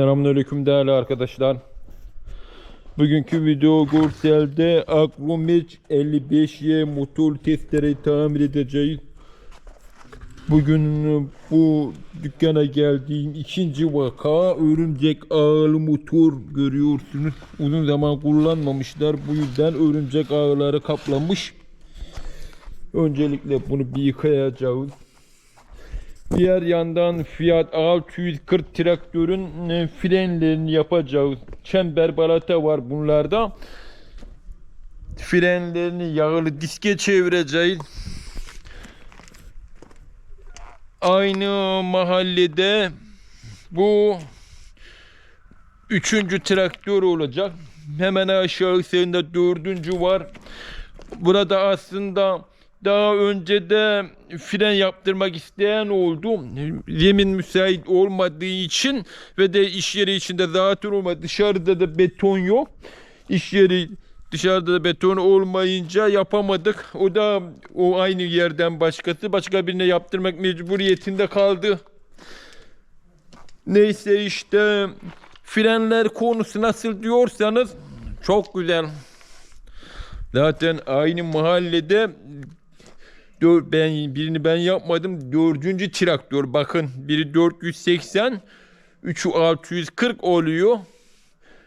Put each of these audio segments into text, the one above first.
Selamünaleyküm değerli arkadaşlar. Bugünkü video görselde Agromeç 55Y motor testereyi tamir edeceğiz. Bugün bu dükkana geldiğim ikinci vaka örümcek ağlı motor görüyorsunuz. Uzun zaman kullanmamışlar. Bu yüzden örümcek ağları kaplamış. Öncelikle bunu bir yıkayacağız. Diğer yandan Fiat 640 traktörün e, frenlerini yapacağız. Çember balata var bunlarda. Frenlerini yağlı diske çevireceğiz. Aynı mahallede bu üçüncü traktör olacak. Hemen aşağısında dördüncü var. Burada aslında daha önce de fren yaptırmak isteyen oldu. Zemin müsait olmadığı için ve de iş yeri içinde zaten olmadı. Dışarıda da beton yok. İş yeri dışarıda da beton olmayınca yapamadık. O da o aynı yerden başkası başka birine yaptırmak mecburiyetinde kaldı. Neyse işte frenler konusu nasıl diyorsanız çok güzel. Zaten aynı mahallede dör, ben birini ben yapmadım. Dördüncü traktör bakın biri 480 üçü 640 oluyor.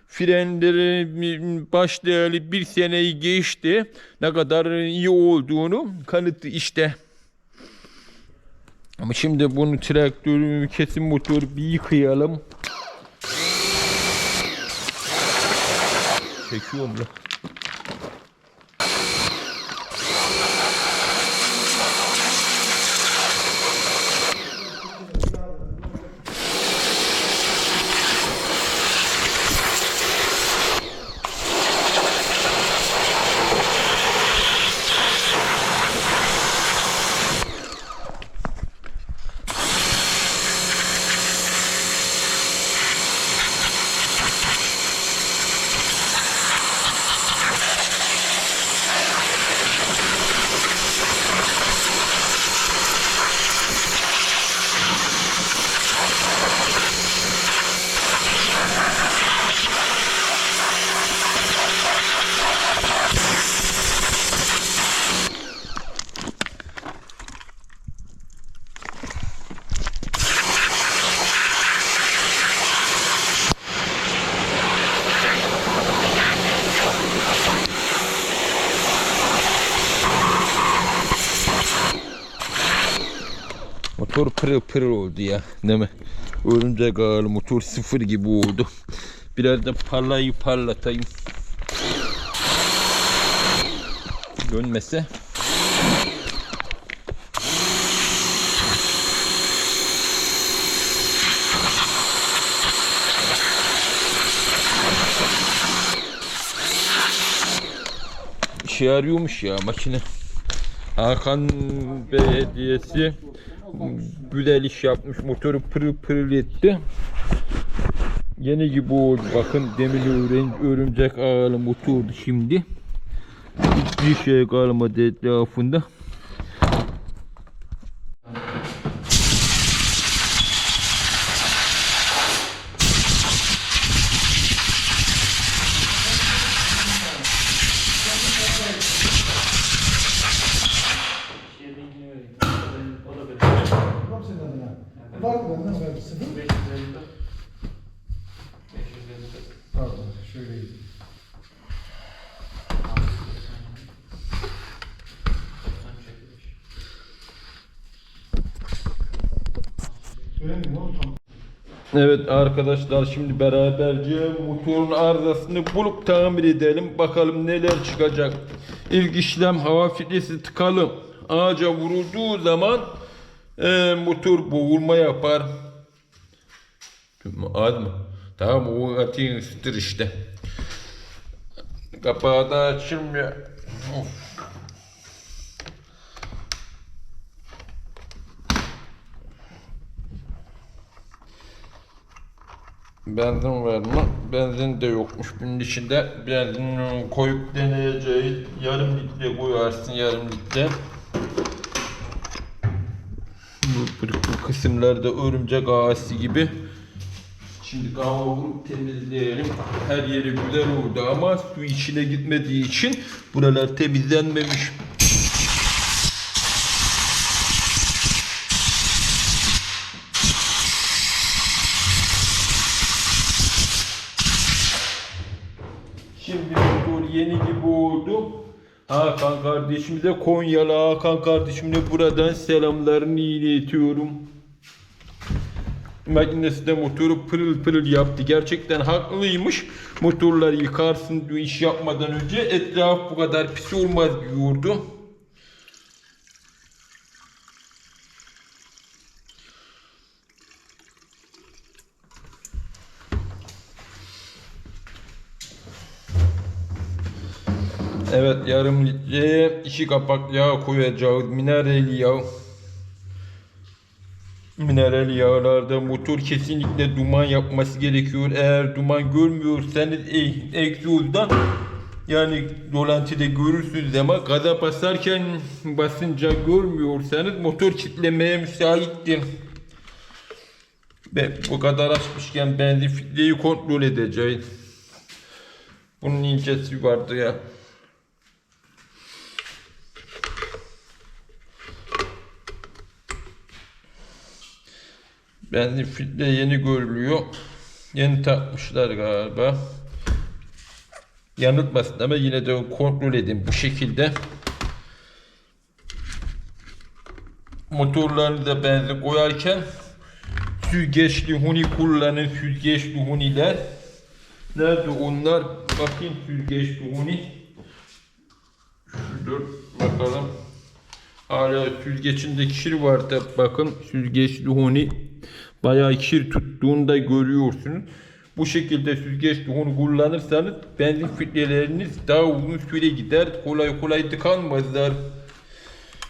Frenleri başlayalı bir seneyi geçti. Ne kadar iyi olduğunu kanıtı işte. Ama şimdi bunu traktörü kesim motoru bir yıkayalım. Çekiyorum da. Motor pırıl pırıl oldu ya. Değil mi? Örümcek ağlı motor sıfır gibi oldu. Biraz da parlayı parlatayım. Dönmese. İşe yarıyormuş ya makine. Hakan Belediyesi güzel iş yapmış. Motoru pırıl pırıl etti. Yeni gibi oldu. Bakın demirli örümcek ağlı motordu şimdi. Hiçbir şey kalmadı etrafında. Arkadaşlar şimdi beraberce motorun arızasını bulup tamir edelim. Bakalım neler çıkacak. İlk işlem hava filtresi tıkalı. Ağaca vurulduğu zaman e, motor boğulma yapar. Az mı? Tamam o atayım işte. Kapağı da açılmıyor. Of. Benzin var mı? Benzin de yokmuş bunun içinde. Benzin koyup deneyeceğiz. Yarım litre koyarsın yarım litre. Bu, bu, kısımlarda örümcek ağası gibi Şimdi kahve vurup temizleyelim. Her yeri güzel oldu ama su içine gitmediği için buralar temizlenmemiş. Şimdi motor yeni gibi oldu. Hakan kardeşimize Konyalı Hakan kardeşimle buradan selamlarını iletiyorum. Makinesi de motoru pırıl pırıl yaptı. Gerçekten haklıymış. Motorları yıkarsın iş yapmadan önce. Etraf bu kadar pis olmaz diyordu. Evet yarım litreye iki kapak yağ koyacağız. Minerali yağ. Mineral yağlarda motor kesinlikle duman yapması gerekiyor. Eğer duman görmüyorsanız e- egzozdan yani dolantıda görürsünüz ama gaza basarken basınca görmüyorsanız motor kitlemeye müsaittir. Ben bu kadar açmışken benzin filtreyi kontrol edeceğiz. Bunun incesi vardı ya. Benzin filtre yeni görülüyor. Yeni takmışlar galiba. Yanıltmasın ama yine de kontrol edin bu şekilde. Motorlarını da benzin koyarken süzgeçli huni kullanın süzgeçli huniler. Nerede onlar? Bakayım süzgeçli huni. Şurada bakalım. Hala süzgecinde kir var da bakın süzgeçli huni bayağı kir tuttuğunu da görüyorsunuz. Bu şekilde süzgeçli huni kullanırsanız benzin filtreleriniz daha uzun süre gider. Kolay kolay tıkanmazlar.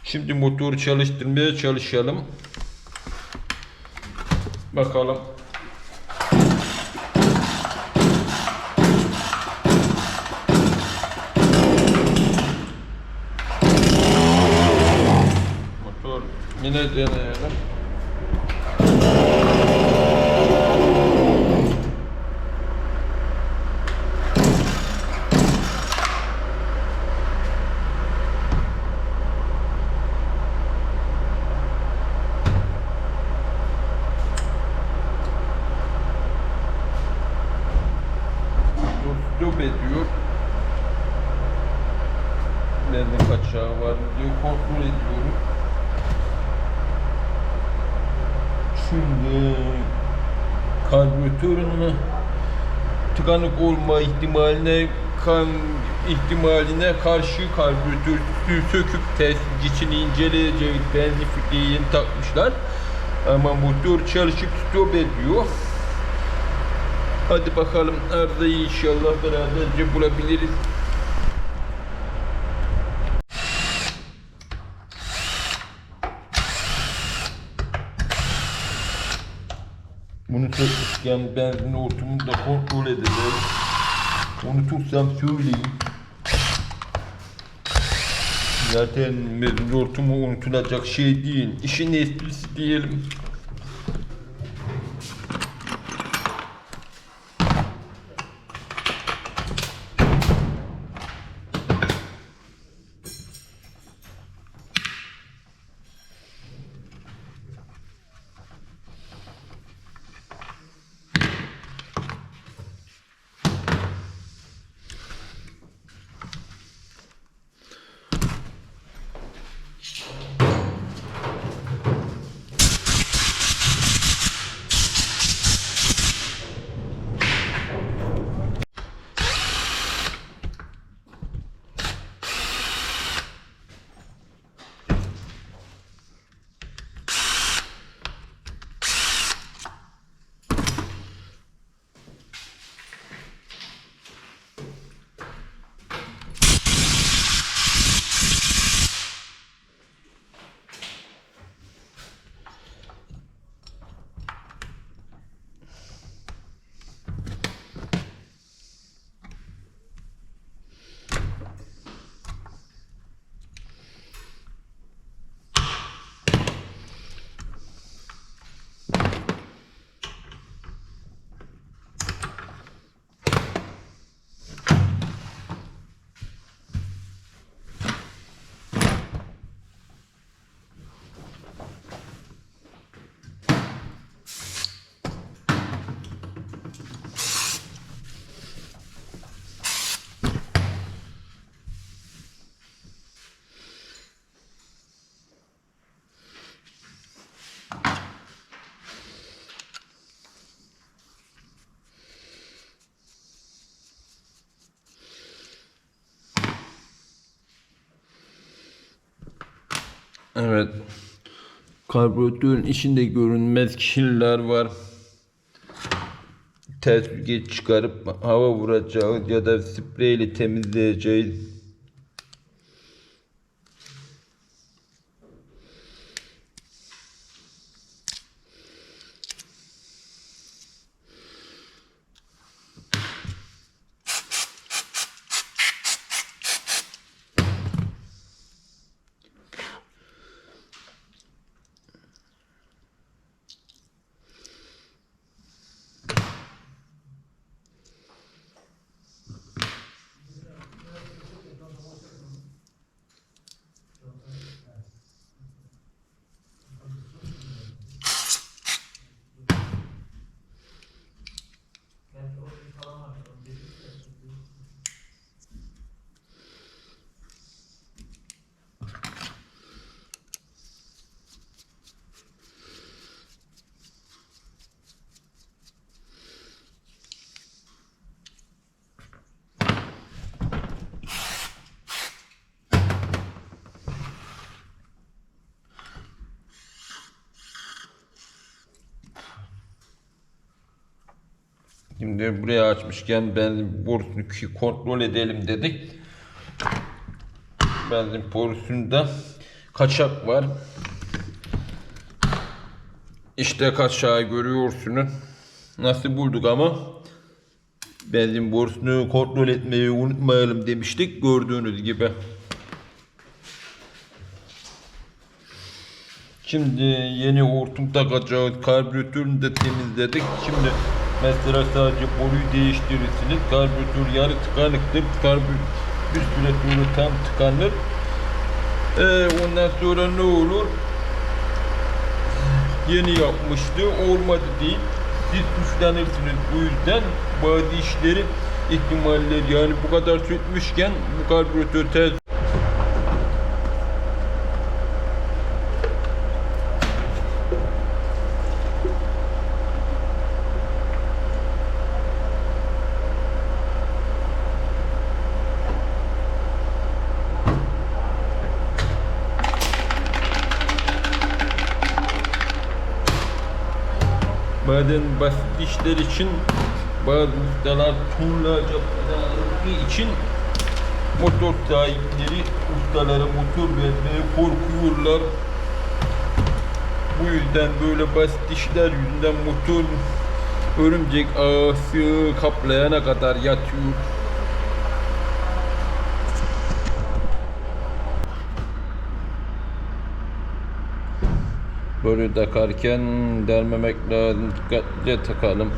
Şimdi motoru çalıştırmaya çalışalım. Bakalım. Motor yine deneyelim. Motor stop ediyor. Bende kaçağı var diye kontrol ediyorum. Şimdi karbüratörün tıkanık olma ihtimaline kan ihtimaline karşı karbüratör söküp test içini inceleyeceğiz. Benzin filtreyi yeni takmışlar. Ama motor çalışıp stop ediyor. Hadi bakalım arızayı inşallah beraberce bulabiliriz. Bunu sökmüşken benzin hortumunu da kontrol edeceğiz. Unutursam söyleyin. Zaten benzin hortumu unutulacak şey değil. İşin esprisi diyelim. Evet. Karbüratörün içinde görünmez kirler var. Yüzgeç çıkarıp hava vuracağız ya da spreyle temizleyeceğiz. Şimdi buraya açmışken benzin borusunu kontrol edelim dedik. Benzin borusunda kaçak var. İşte kaçağı görüyorsunuz. Nasıl bulduk ama benzin borusunu kontrol etmeyi unutmayalım demiştik gördüğünüz gibi. Şimdi yeni hortum takacağız. Karbüratörünü de temizledik. Şimdi mesela sadece boruyu değiştirirsiniz. Karbüratör yarı tıkanıktır. Karbüratör süre sonra tam tıkanır. Ee, ondan sonra ne olur? Yeni yapmıştı. Olmadı değil. Siz suçlanırsınız. Bu yüzden bazı işleri ihtimaller yani bu kadar sökmüşken bu karbüratör ters Bazen basit işler için bazı ustalar tonlarca para için motor sahipleri ustalara motor vermeye korkuyorlar. Bu yüzden böyle basit işler yüzünden motor örümcek ağası kaplayana kadar yatıyor. Böyle takarken delmemek lazım. Dikkatlice takalım.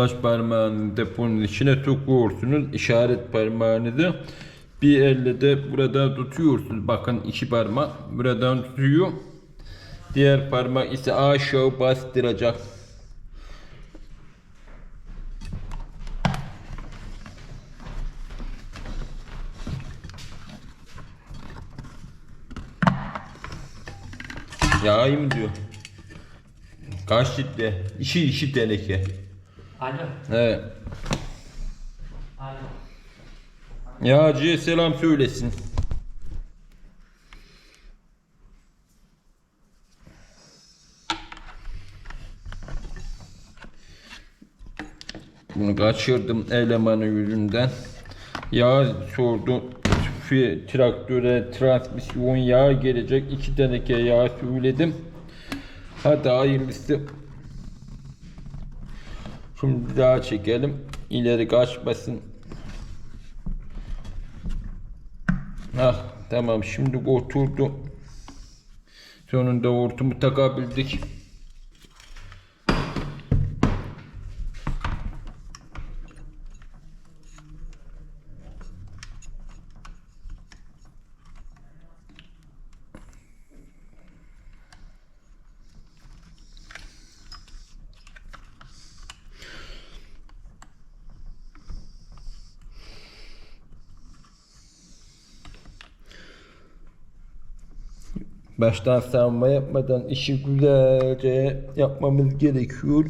Baş parmağını deponun içine sokuyorsunuz. İşaret parmağınızı bir elle de burada tutuyorsunuz. Bakın iki parmak buradan tutuyor. Diğer parmak ise aşağı bastıracak. Yağayım diyor. Kaç litre? İşi işi teneke. Alo. Evet. Alo. Yağcıya selam söylesin. Bunu kaçırdım elemanı yüzünden. Yağ sordu. Traktöre transmisyon yağı gelecek. iki teneke yağ söyledim. Hadi hayırlısı. Şimdi daha çekelim. İleri kaçmasın. Ah tamam şimdi oturdu. Sonunda hortumu takabildik. Baştan savunma yapmadan işi güzelce yapmamız gerekiyor.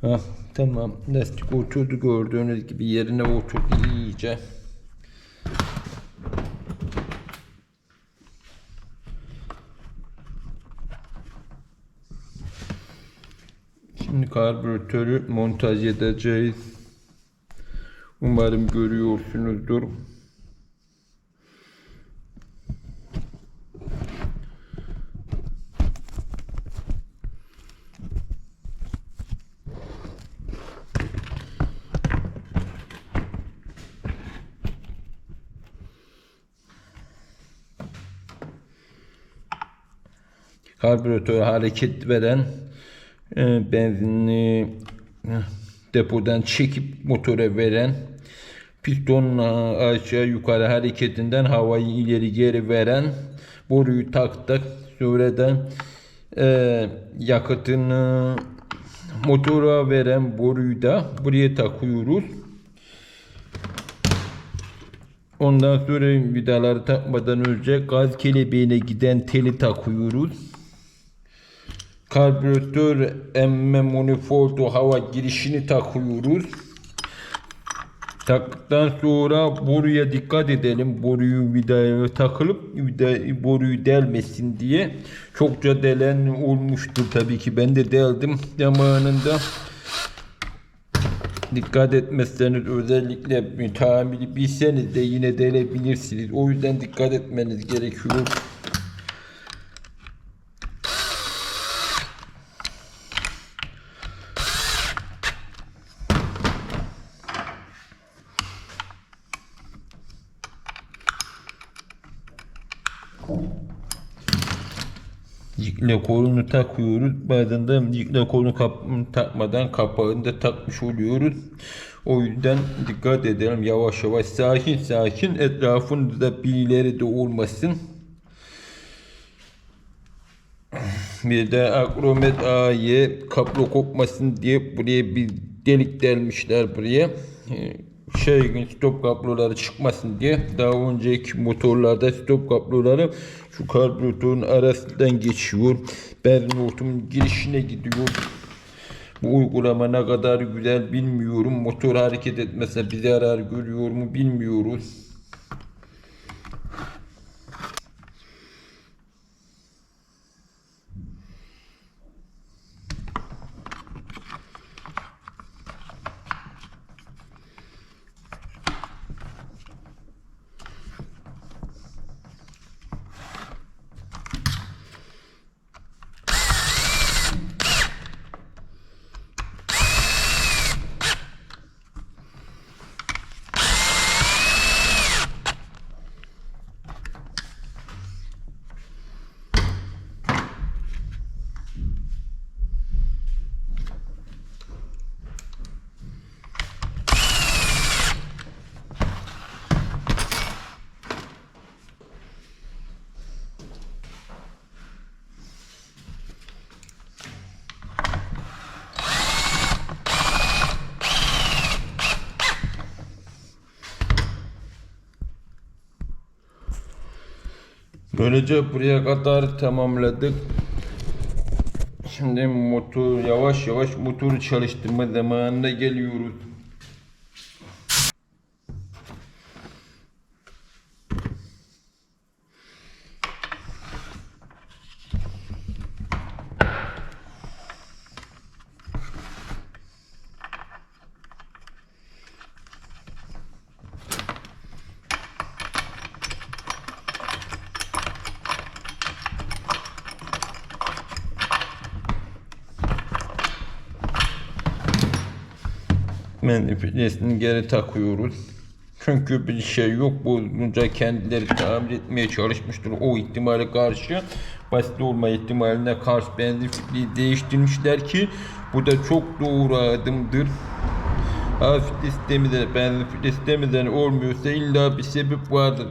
Ha, tamam. Lastik oturdu gördüğünüz gibi yerine oturdu iyice. Şimdi karbüratörü montaj edeceğiz. Umarım görüyorsunuzdur. karbüratör hareket veren e, benzinli e, depodan çekip motora veren pistonun a- aşağı yukarı hareketinden havayı ileri geri veren boruyu taktık da e, yakıtını motora veren boruyu da buraya takıyoruz. Ondan sonra vidaları takmadan önce gaz kelebeğine giden teli takıyoruz. Karbüratör emme manifoldu hava girişini takıyoruz. Taktıktan sonra boruya dikkat edelim. Boruyu vidaya takılıp vida, boruyu delmesin diye. Çokça delen olmuştur tabii ki. Ben de deldim zamanında. Dikkat etmezseniz özellikle tamiri bilseniz de yine delebilirsiniz. O yüzden dikkat etmeniz gerekiyor. Yıkla kolunu takıyoruz. Bazen de yıkla kolunu kap takmadan kapağını da takmış oluyoruz. O yüzden dikkat edelim yavaş yavaş sakin sakin etrafında birileri de olmasın. Bir de akromet A'yı kablo kopmasın diye buraya bir delik delmişler buraya. Şey stop kabloları çıkmasın diye daha önceki motorlarda stop kabloları şu karbüratörün arasından geçiyor. Benzin hortumun girişine gidiyor. Bu uygulama ne kadar güzel bilmiyorum. Motor hareket etmese bir zarar görüyor mu bilmiyoruz. Böylece buraya kadar tamamladık. Şimdi motor yavaş yavaş motoru çalıştırma zamanına geliyoruz. Menfilesini geri takıyoruz. Çünkü bir şey yok. Bozulunca kendileri tamir etmeye çalışmıştır. O ihtimale karşı basit olma ihtimaline karşı benzin fitliği değiştirmişler ki bu da çok doğru adımdır. Hafif sistemide benzin sistemiden olmuyorsa illa bir sebep vardır.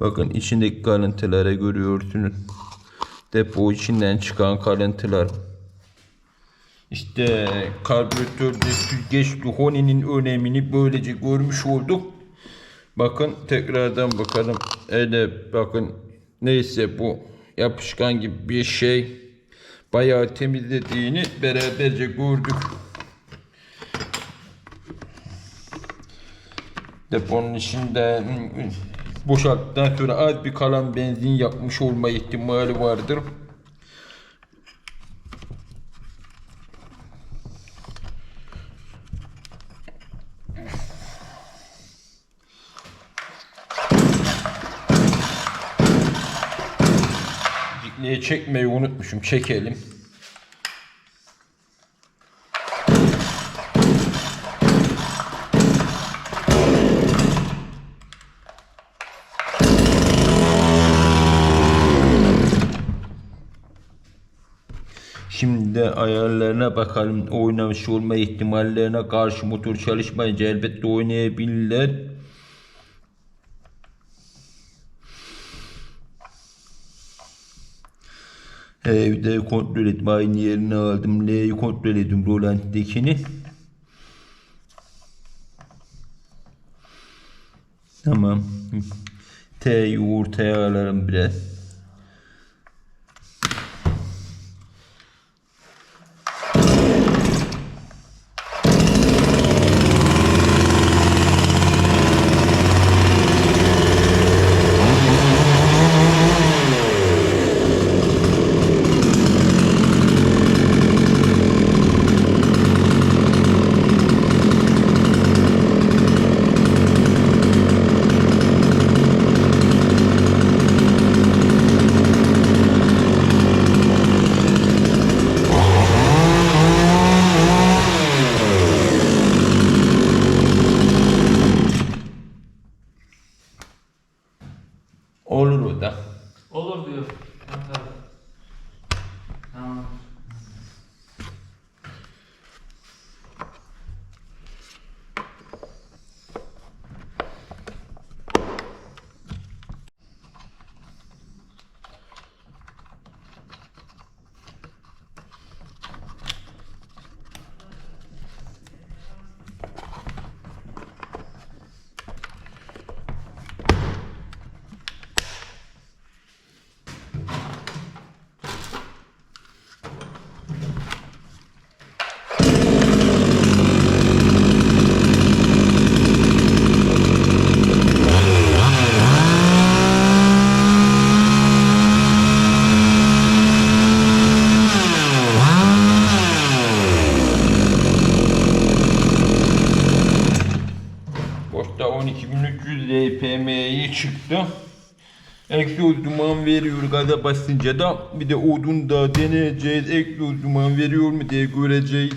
Bakın içindeki kalıntıları görüyorsunuz. Depo içinden çıkan kalıntılar. İşte karbüratörde süzgeç Duhoni'nin önemini böylece görmüş olduk. Bakın tekrardan bakalım. Evet bakın neyse bu yapışkan gibi bir şey bayağı temizlediğini beraberce gördük. Deponun içinde boşalttıktan sonra az bir kalan benzin yakmış olma ihtimali vardır. Dikliğe çekmeyi unutmuşum. Çekelim. Şimdi de ayarlarına bakalım. Oynamış olma ihtimallerine karşı motor çalışmayınca elbette oynayabilirler. Evde kontrol etme aynı yerine aldım. L'yi kontrol ettim Roland'dekini. Tamam. T'yi ortaya alalım biraz. Veriyor gaza basınca da bir de odun da deneyeceğiz. Egzoz duman veriyor mu diye göreceğiz.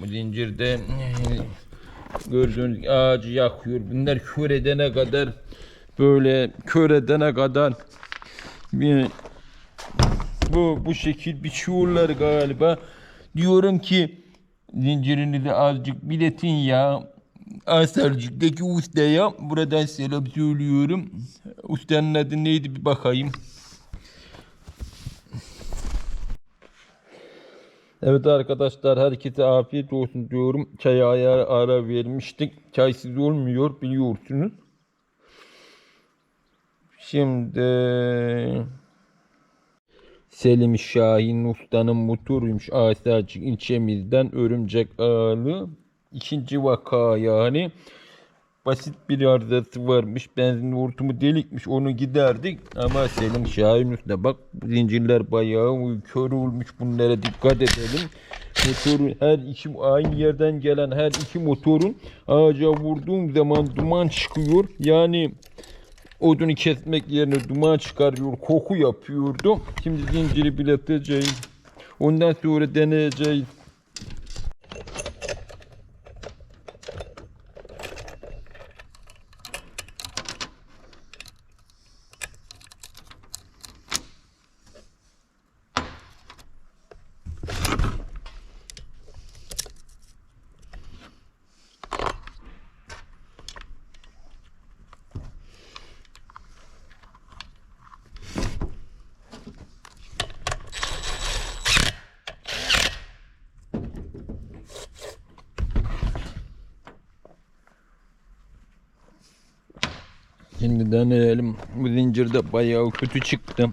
Bu zincirde eh, gördüğünüz ağacı yakıyor. Bunlar kör edene kadar böyle kör edene kadar bu bu şekil biçiyorlar galiba. Diyorum ki zincirini de azıcık biletin ya. Asarcık'taki ustaya buradan selam söylüyorum. Ustanın adı neydi bir bakayım. Evet arkadaşlar herkese afiyet olsun diyorum. Çaya ara, ara vermiştik. Çaysız olmuyor biliyorsunuz. Şimdi Selim Şahin Usta'nın motoruymuş Asarcık ilçemizden Örümcek Ağalı. İkinci vaka yani. Basit bir arızası varmış. Benzin hortumu delikmiş. Onu giderdik. Ama Selim Şahin Usta bak zincirler bayağı kör olmuş. Bunlara dikkat edelim. motorun her iki aynı yerden gelen her iki motorun ağaca vurduğum zaman duman çıkıyor. Yani odunu kesmek yerine duman çıkarıyor, koku yapıyordu. Şimdi zinciri bileteceğim. Ondan sonra deneyeceğiz. Şimdi deneyelim. Bu zincir de bayağı kötü çıktı.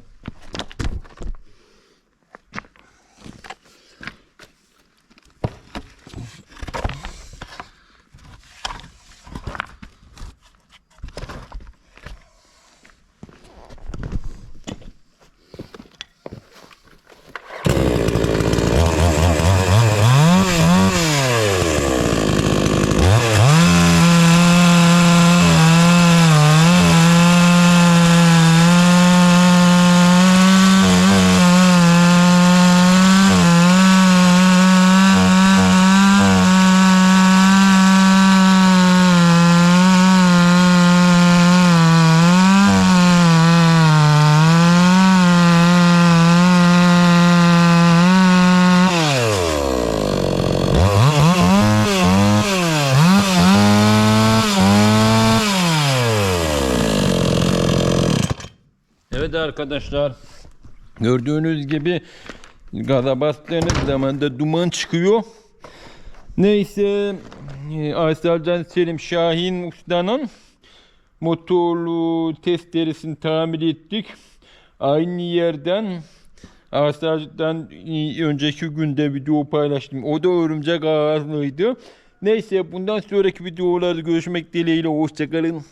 Evet arkadaşlar. Gördüğünüz gibi gaza bastığınız zaman da duman çıkıyor. Neyse e, Ayselcan Selim Şahin Usta'nın motorlu testeresini tamir ettik. Aynı yerden Ayselcan önceki günde video paylaştım. O da örümcek ağızlıydı. Neyse bundan sonraki videolarda görüşmek dileğiyle. Hoşçakalın.